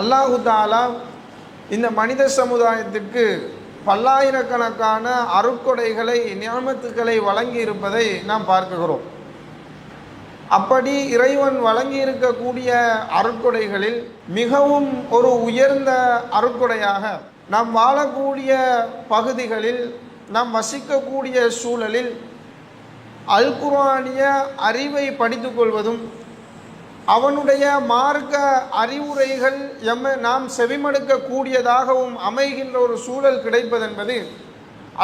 அல்லாஹு தாலா இந்த மனித சமுதாயத்திற்கு பல்லாயிரக்கணக்கான அருட்கொடைகளை நியமத்துக்களை வழங்கி இருப்பதை நாம் பார்க்குகிறோம். அப்படி இறைவன் வழங்கி இருக்கக்கூடிய அருட்கொடைகளில் மிகவும் ஒரு உயர்ந்த அருட்கொடையாக நாம் வாழக்கூடிய பகுதிகளில் நாம் வசிக்கக்கூடிய சூழலில் அல்குரானிய அறிவை படித்துக்கொள்வதும் அவனுடைய மார்க்க அறிவுரைகள் எம்ம நாம் செவிமடுக்கக்கூடியதாகவும் அமைகின்ற ஒரு சூழல் கிடைப்பதென்பது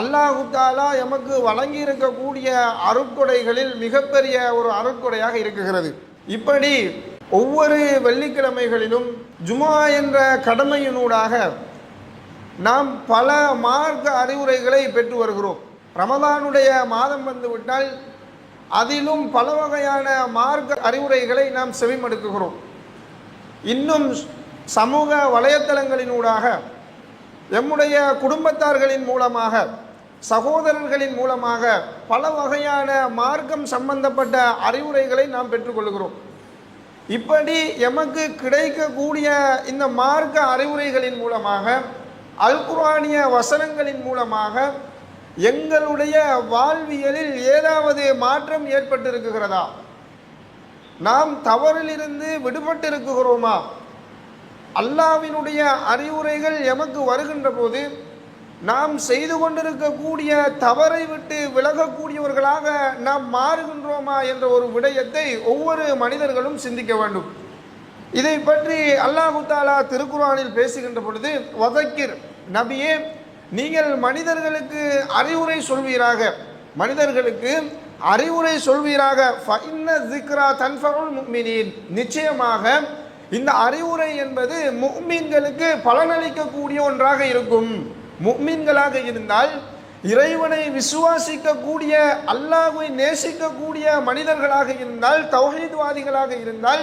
அல்லாஹு தாலா எமக்கு வழங்கியிருக்கக்கூடிய அருட்கொடைகளில் மிகப்பெரிய ஒரு அருட்கொடையாக இருக்குகிறது. இப்படி ஒவ்வொரு வெள்ளிக்கிழமைகளிலும் ஜுமா என்ற கடமையினூடாக நாம் பல மார்க்க அறிவுரைகளை பெற்று வருகிறோம். ரமதானுடைய மாதம் வந்துவிட்டால் அதிலும் பல வகையான மார்க்க அறிவுரைகளை நாம் செவிமடுக்குகிறோம். இன்னும் சமூக வலைத்தளங்களினூடாக எம்முடைய குடும்பத்தார்களின் மூலமாக சகோதரர்களின் மூலமாக பல வகையான மார்க்கம் சம்பந்தப்பட்ட அறிவுரைகளை நாம் பெற்றுக்கொள்கிறோம் இப்படி எமக்கு கிடைக்கக்கூடிய இந்த மார்க்க அறிவுரைகளின் மூலமாக அல்குரானிய வசனங்களின் மூலமாக எங்களுடைய வாழ்வியலில் ஏதாவது மாற்றம் ஏற்பட்டிருக்குகிறதா? நாம் தவறிலிருந்து விடுபட்டு இருக்குகிறோமா அல்லாவினுடைய அறிவுரைகள் எமக்கு வருகின்ற போது நாம் செய்து கொண்டிருக்கக்கூடிய தவறை விட்டு விலகக்கூடியவர்களாக நாம் மாறுகின்றோமா என்ற ஒரு விடயத்தை ஒவ்வொரு மனிதர்களும் சிந்திக்க வேண்டும். இதை பற்றி அல்லாஹு தாலா திருக்குறானில் பேசுகின்ற பொழுது வதக்கிர் நபியே நீங்கள் மனிதர்களுக்கு அறிவுரை சொல்வீராக. மனிதர்களுக்கு அறிவுரை சொல்வீராக. ஃபஇன்ன ஸிக்ரா தன்ஃபஉல் நிச்சயமாக இந்த அறிவுரை என்பது முக்மீன்களுக்கு பலனளிக்கக்கூடிய ஒன்றாக இருக்கும். முக்மீன்களாக இருந்தால் இறைவனை விசுவாசிக்கக்கூடிய அல்லாஹை நேசிக்கக்கூடிய மனிதர்களாக இருந்தால் தௌஹீத்வாதிகளாக இருந்தால்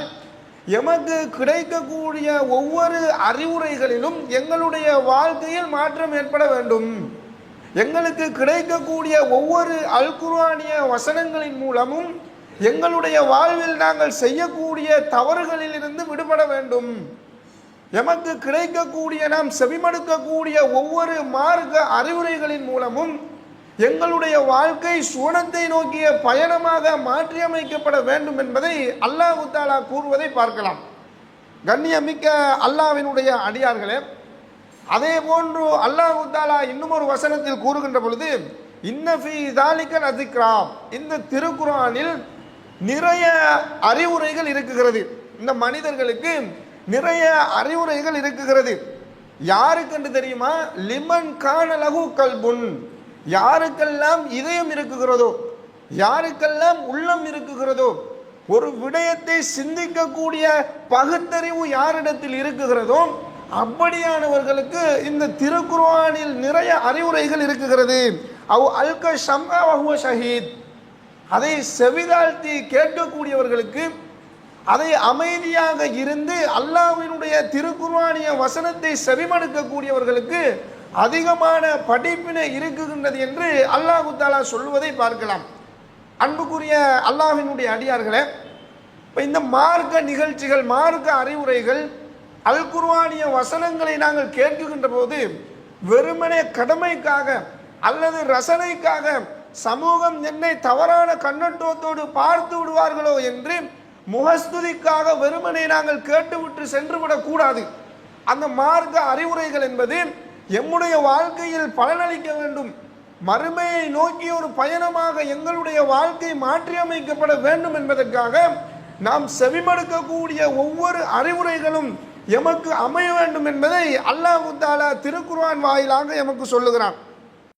எமக்கு கிடைக்கக்கூடிய ஒவ்வொரு அறிவுரைகளிலும் எங்களுடைய வாழ்க்கையில் மாற்றம் ஏற்பட வேண்டும். எங்களுக்கு கிடைக்கக்கூடிய ஒவ்வொரு அல்குர்வானிய வசனங்களின் மூலமும் எங்களுடைய வாழ்வில் நாங்கள் செய்யக்கூடிய தவறுகளிலிருந்து விடுபட வேண்டும். எமக்கு கிடைக்கக்கூடிய நாம் செவிமடுக்கக்கூடிய ஒவ்வொரு மார்க்க அறிவுரைகளின் மூலமும் எங்களுடைய வாழ்க்கை சுவனத்தை நோக்கிய பயணமாக மாற்றியமைக்கப்பட வேண்டும் என்பதை அல்லாஹு தாலா கூறுவதை பார்க்கலாம். கண்ணியமிக்க அல்லாவினுடைய அடியார்களே அதே போன்று அல்லாஹு தாலா இன்னும் ஒரு வசனத்தில் கூறுகின்ற பொழுது இன்னஃபி தாலிக்கன் அதிக்ராம் இந்த திருக்குறானில் நிறைய அறிவுரைகள் இருக்குகிறது இந்த மனிதர்களுக்கு நிறைய அறிவுரைகள் இருக்குகிறது யாருக்கென்று தெரியுமா? லிமன் கான லகு கல்புன். யாருக்கெல்லாம் இதயம் இருக்குகிறதோ யாருக்கெல்லாம் உள்ளம் இருக்குகிறதோ ஒரு விடயத்தை சிந்திக்கக்கூடிய பகுத்தறிவு யாரிடத்தில் இருக்குகிறதோ அப்படியானவர்களுக்கு இந்த திருக்குர்ஆனில் நிறைய அறிவுரைகள் இருக்குகிறது. அவ் அல்கஷம் வஹுவ ஷஹீத். அதை செவிதாழ்த்தி கேட்கக்கூடியவர்களுக்கு அதை அமைதியாக இருந்து அல்லாவினுடைய திருக்குர்வானிய வசனத்தை செவிமடுக்கக்கூடியவர்களுக்கு அதிகமான படிப்பினை இருக்குகின்றது என்று அல்லாஹு தாலா சொல்வதை பார்க்கலாம். அன்புக்குரிய அல்லாஹினுடைய அடியார்களே இப்போ இந்த மார்க்க நிகழ்ச்சிகள் மார்க்க அறிவுரைகள் அல் குர்வானிய வசனங்களை நாங்கள் கேட்குகின்ற போது வெறுமனே கடமைக்காக அல்லது ரசனைக்காக சமூகம் என்னை தவறான கண்ணோட்டத்தோடு பார்த்து விடுவார்களோ என்று முகஸ்துதிக்காக வெறுமனை நாங்கள் கேட்டுவிட்டு சென்றுவிடக் கூடாது அந்த மார்க்க அறிவுரைகள் என்பது எம்முடைய வாழ்க்கையில் பலனளிக்க வேண்டும். மறுமையை நோக்கிய ஒரு பயணமாக எங்களுடைய வாழ்க்கை மாற்றியமைக்கப்பட வேண்டும் என்பதற்காக நாம் செவிமடுக்கக்கூடிய ஒவ்வொரு அறிவுரைகளும் எமக்கு அமைய வேண்டும் என்பதை அல்லாஹு தாலா திருக்குர்வான் வாயிலாக எமக்கு சொல்லுகிறான்.